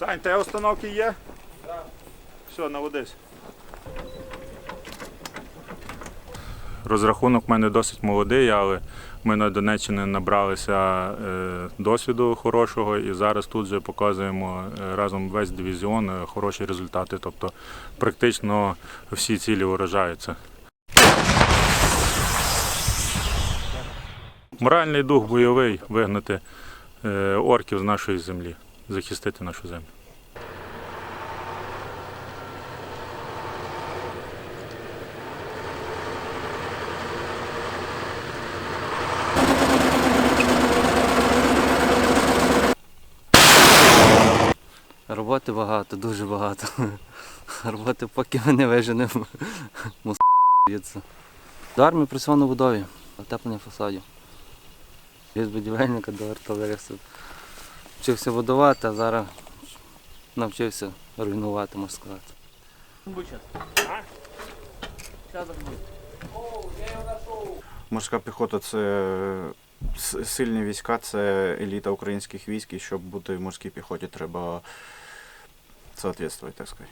Сань, те установки є? Так. Все, наводись. Розрахунок в мене досить молодий, але ми на Донеччині набралися е, досвіду хорошого і зараз тут же показуємо е, разом весь дивізіон е, хороші результати. Тобто практично всі цілі вражаються. Моральний дух бойовий вигнати орків з нашої землі, захистити нашу землю. Роботи багато, дуже багато. Роботи поки ми не виженемо. Муситься. До армії працював на будові, утеплення фасадів. Від будівельника до артилериста. Вчився будувати, а зараз навчився руйнувати, можна сказати. Морська піхота це сильні війська, це еліта українських військ, і щоб бути в морській піхоті, треба соответствувати, так сказати.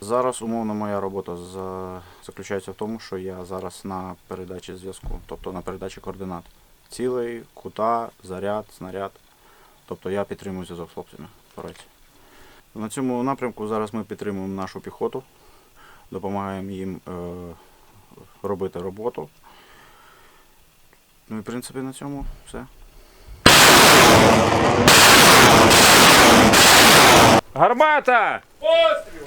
Зараз умовно моя робота за- заключається в тому, що я зараз на передачі зв'язку, тобто на передачі координат. Цілий, кута, заряд, снаряд. Тобто я підтримую зв'язок з хлопцями. На цьому напрямку зараз ми підтримуємо нашу піхоту, допомагаємо їм е, робити роботу. Ну і в принципі на цьому все. Гармата! Постріл!